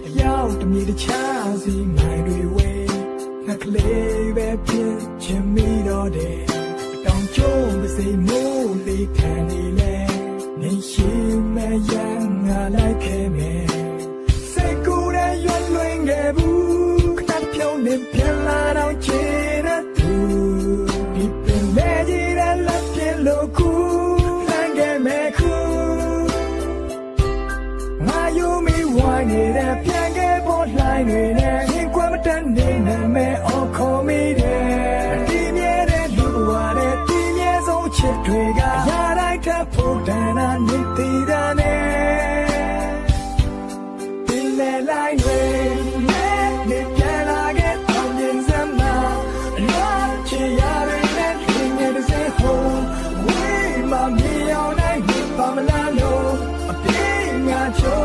တယောက်တစ်မြေတစ်ခြားစီမိုင်တွေဝဲငါကလေးပဲဖြစ်ချင်မိတော့တယ်အတောင်ကျုံးမစိမိုးလေးခံနေလဲနေရှိမဲ့ရန်ငါလိုက်ခဲ့မယ်စိတ်ကူးတဲ့ရွလွင်ခဲ့ဘူးခဏတစ်ဖြုံးနေပြန်လာတော့ချ လိုက်နေတဲ့ပြန်ခဲ့ပေါ်လှိုင်းတွေနဲ့ရင်ခွဲမတတ်နေနိုင်မဲ့အော်ခေါ်မိတယ်။ဒီမြဲတဲ့လူဝါတဲ့ဒီမြဲဆုံးချစ်တွေကရာတိုင်းထပ်ဖို့တန်တာနေတည်တာနဲ့ဒီလေလိုက်တွေနဲ့နေပြန်လာခဲ့အောင်ရင်စမ်းမှာအလွတ်ချင်ရတဲ့နဲ့ဒီငယ်တဲ့စေဟိုးဝေးမမြောင်နိုင်ဘာမလာလို့အပြေးငါချိုး